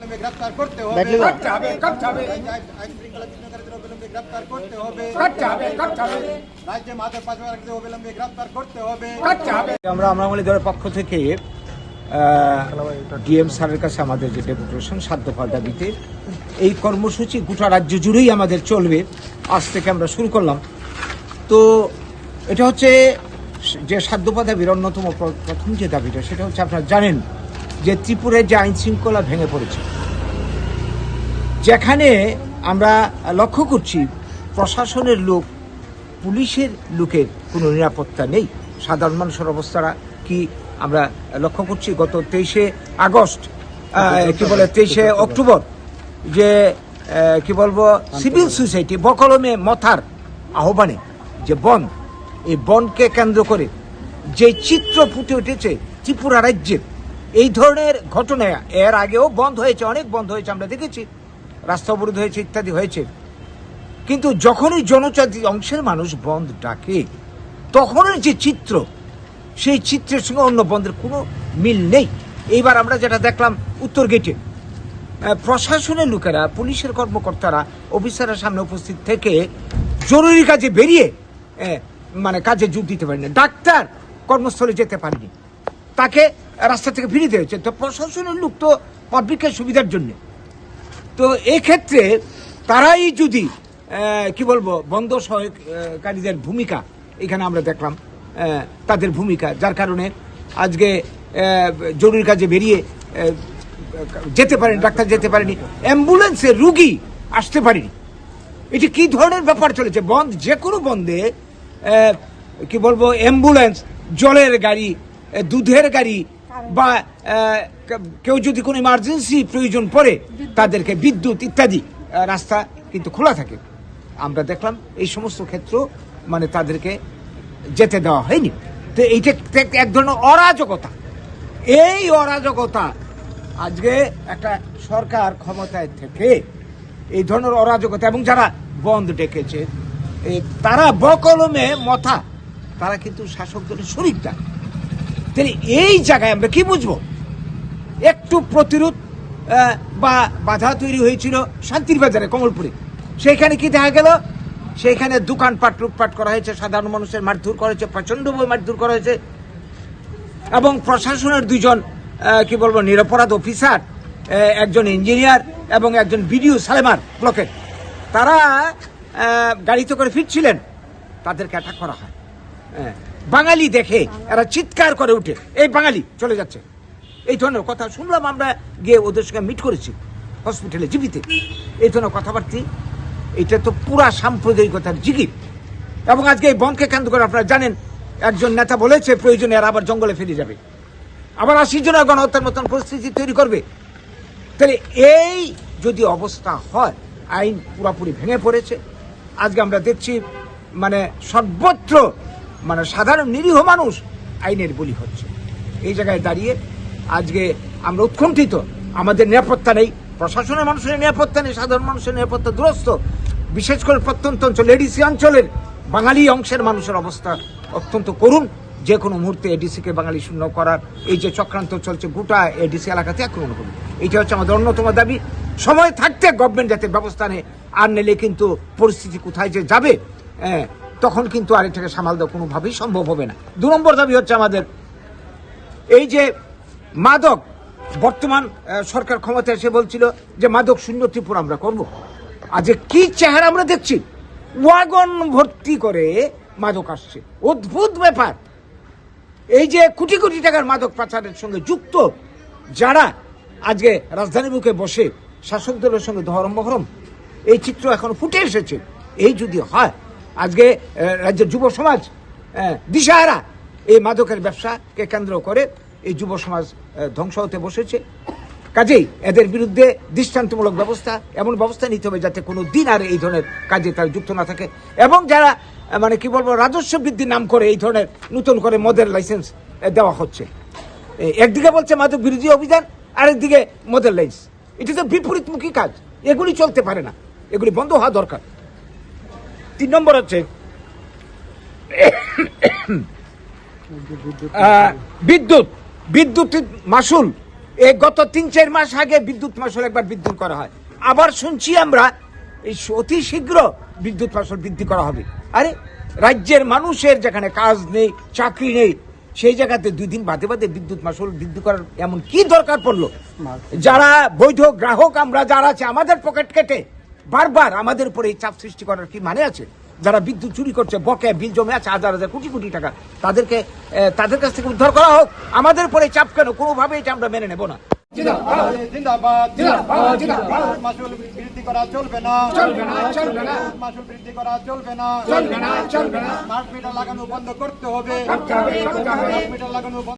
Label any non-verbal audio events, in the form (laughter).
গ্রেফতার করতে হবে। গ্রেফতার করতে হবে। রাজ্যে অবিলম্বে গ্রেফতার করতে হবে। আমরা দলের পক্ষ থেকে ডিএম স্যারের কাছে আমাদের যে ডেপুটেশন সাধ্য ফল দাবিতে এই কর্মসূচি গোটা রাজ্য জুড়েই আমাদের চলবে। আজ থেকে আমরা শুরু করলাম। তো এটা হচ্ছে যে সাধ্যপা দাবির অন্যতম প্রথম যে দাবিটা সেটা হচ্ছে আপনারা জানেন যে ত্রিপুরায় যে আইন শৃঙ্খলা ভেঙে পড়েছে। যেখানে আমরা লক্ষ্য করছি, প্রশাসনের লোক, পুলিশের লোকের কোনো নিরাপত্তা নেই। সাধারণ মানুষের অবস্থাটা কি আমরা লক্ষ্য করছি? গত তেইশে আগস্ট কি বলে, তেইশে অক্টোবর, যে কি বলব, সিভিল সোসাইটি বকলমে মথার আহ্বানে যে বন, এই বনকে কেন্দ্র করে যে চিত্র ফুটে উঠেছে ত্রিপুরা রাজ্যের এই ধরনের ঘটনা এর আগেও বন্ধ হয়েছে, অনেক বন্ধ হয়েছে, আমরা দেখেছি। রাস্তা অবরোধ হয়েছে, ইত্যাদি হয়েছে। কিন্তু যখনই জনজাতি অংশের মানুষ বন্ধ ডাকে, তখনের যে চিত্র, সেই চিত্রের সঙ্গে অন্য বন্ধের কোনো মিল নেই। এইবার আমরা যেটা দেখলাম উত্তর গেটে প্রশাসনের লোকেরা, পুলিশের কর্মকর্তারা অফিসারের সামনে উপস্থিত থেকে জরুরি কাজে বেরিয়ে মানে কাজে যোগ দিতে পারেনি। ডাক্তার কর্মস্থলে যেতে পারেনি। তাকে রাস্তা থেকে ফিরিয়ে দিয়েছে তো প্রশাসনের লোক তো পাবলিকের সুবিধার জন্য। তো এক্ষেত্রে তারাই যদি কি বলব, বন্ধ সহায়কারীদের ভূমিকা এখানে আমরা দেখলাম তাদের ভূমিকা, যার কারণে আজকে জরুরি কাজে বেরিয়ে যেতে পারেনি, ডাক্তার যেতে পারেনি, অ্যাম্বুলেন্সে রুগী আসতে পারেনি। এটি কি ধরনের ব্যাপার চলেছে? বন্ধ, যে কোনো বন্ধে কি বলব, অ্যাম্বুলেন্স, জলের গাড়ি দুধের গাড়ি বা কেউ যদি কোনো ইমার্জেন্সি প্রয়োজন পড়ে তাদেরকে বিদ্যুৎ ইত্যাদি রাস্তা কিন্তু খোলা থাকে। আমরা দেখলাম এই সমস্ত ক্ষেত্র মানে তাদেরকে যেতে দেওয়া হয়নি। তো এইটা এক- ধরনের অরাজকতা। এই অরাজকতা আজকে একটা সরকার ক্ষমতায় থেকে এই ধরনের অরাজকতা এবং যারা বন্ধ ডেকেছে তারা বকলমে মথা। তারা কিন্তু শাসক দলের শরিকটা তাহলে এই জায়গায় আমরা কি বুঝব? একটু প্রতিরোধ বা বাধা তৈরি হয়েছিল শান্তির বাজারে কমলপুরে। সেইখানে কি দেখা গেল? সেইখানে দোকানপাট লুটপাট করা হয়েছে সাধারণ মানুষের মারধর করা হয়েছে প্রচণ্ডভাবে মারধর করা হয়েছে। এবং প্রশাসনের দুজন কি বলব নিরপরাধ অফিসার একজন ইঞ্জিনিয়ার এবং একজন বিডিও সালেমার ব্লকের। তারা গাড়িতে করে ফিরছিলেন। তাদেরকে অ্যাটাক করা হয়। হ্যাঁ, বাঙালি দেখে, এরা চিৎকার করে উঠে। এই বাঙালি, চলে যাচ্ছে। এই ধরনের কথা শুনলাম আমরা, গিয়ে ওদের সঙ্গে মিট করেছি হসপিটালে জীবিতে। এই ধরনের কথাবার্তি, এটা তো পুরা সাম্প্রদায়িকতার জিগির এবং আজকে এই বনকে কেন্দ্র করে আপনারা জানেন, একজন নেতা বলেছে, প্রয়োজনে এরা আবার জঙ্গলে ফিরে যাবে। আবার আশি জন গণহত্যার মতন পরিস্থিতি তৈরি করবে। তাহলে এই যদি অবস্থা হয়, আইন পুরোপুরি ভেঙে পড়েছে। আজকে আমরা দেখছি মানে সর্বত্র মানে সাধারণ নিরীহ মানুষ আইনের বলি হচ্ছে। এই জায়গায় দাঁড়িয়ে আজকে আমরা উৎকণ্ঠিত। আমাদের নিরাপত্তা নেই। প্রশাসনের মানুষের নিরাপত্তা নেই সাধারণ মানুষের নিরাপত্তা দুরস্ত। বিশেষ করে প্রত্যন্ত অঞ্চল এডিসি অঞ্চলের বাঙালি অংশের মানুষের অবস্থা অত্যন্ত করুণ। যে কোনো মুহূর্তে এডিসিকে বাঙালি শূন্য করার এই যে চক্রান্ত চলছে গোটা এডিসি এলাকাতে আক্রমণ করবে এইটা হচ্ছে আমাদের অন্যতম দাবি। সময় থাকতে গভর্নমেন্ট যাতে ব্যবস্থা নেয়। আর নিলে কিন্তু পরিস্থিতি কোথায় যে যাবে হ্যাঁ, তখন কিন্তু আর এটাকে সামাল দেওয়া কোনোভাবেই সম্ভব হবে না। দু নম্বর দাবি হচ্ছে আমাদের, এই যে মাদক, বর্তমান সরকার ক্ষমতায় এসে বলছিল যে মাদক শূন্য ত্রিপুরা আমরা করব। আজ কি চেহারা আমরা দেখছি? ওয়াগন ভর্তি করে মাদক আসছে। অদ্ভুত ব্যাপার। এই যে কোটি কোটি টাকার মাদক পাচারের সঙ্গে যুক্ত, যারা আজকে রাজধানী বুকে বসে শাসক দলের সঙ্গে ধরম মহরম এই চিত্র এখন ফুটে এসেছে। এই যদি হয় আজকে রাজ্যের যুব সমাজ দিশাহারা। এই মাদকের ব্যবসাকে কেন্দ্র করে এই যুব সমাজ ধ্বংস হতে বসেছে। কাজেই এদের বিরুদ্ধে দৃষ্টান্তমূলক ব্যবস্থা, এমন ব্যবস্থা নিতে হবে যাতে কোনো দিন আর এই ধরনের কাজে তারা যুক্ত না থাকে। এবং যারা মানে কি বলব, রাজস্ব বৃদ্ধির নাম করে এই ধরনের নতুন করে মদের লাইসেন্স দেওয়া হচ্ছে। একদিকে বলছে মাদক বিরোধী অভিযান, আরেকদিকে মদের লাইসেন্স এটা তো বিপরীতমুখী কাজ। এগুলি চলতে পারে না। এগুলি বন্ধ হওয়া দরকার। তিন নম্বর হচ্ছে (coughs) বিদ্যুৎ বিদ্যুৎ মাসুল এই গত তিন চার মাস আগে বিদ্যুৎ মাসুল একবার বৃদ্ধি করা হয়। আবার শুনছি আমরা এই অতি শীঘ্র বিদ্যুৎ মাসুল বৃদ্ধি করা হবে। আরে রাজ্যের মানুষের যেখানে কাজ নেই চাকরি নেই সেই জায়গাতে দুই দিন বাদে বাদে বিদ্যুৎ মাসুল বৃদ্ধি করার এমন কি দরকার পড়ল? যারা বৈধ গ্রাহক আমরা যারা আছে আমাদের পকেট কেটে বারবার আমাদের উপরে এই চাপ সৃষ্টি করার কি মানে আছে? যারা বিদ্যুৎ চুরি করছে বকে বিল জমে আছে হাজার হাজার কোটি কোটি টাকা তাদেরকে তাদের কাছ থেকে উদ্ধার করা হোক। আমাদের উপরে চাপ কেন? কোনোভাবে এটা আমরা মেনে নেব না। জিন্দাবাদ জিন্দাবাদ জিন্দাবাদ, জিন্দাবাদ। মাসুল বৃদ্ধি করা চলবে না। চলবে না, চলবে না। মাসুল বৃদ্ধি করা চলবে না। চলবে না চলবে না। লাগানো বন্ধ করতে হবে। করতে হবে, করতে হবে। স্মার্ট মিটার লাগানো বন্ধ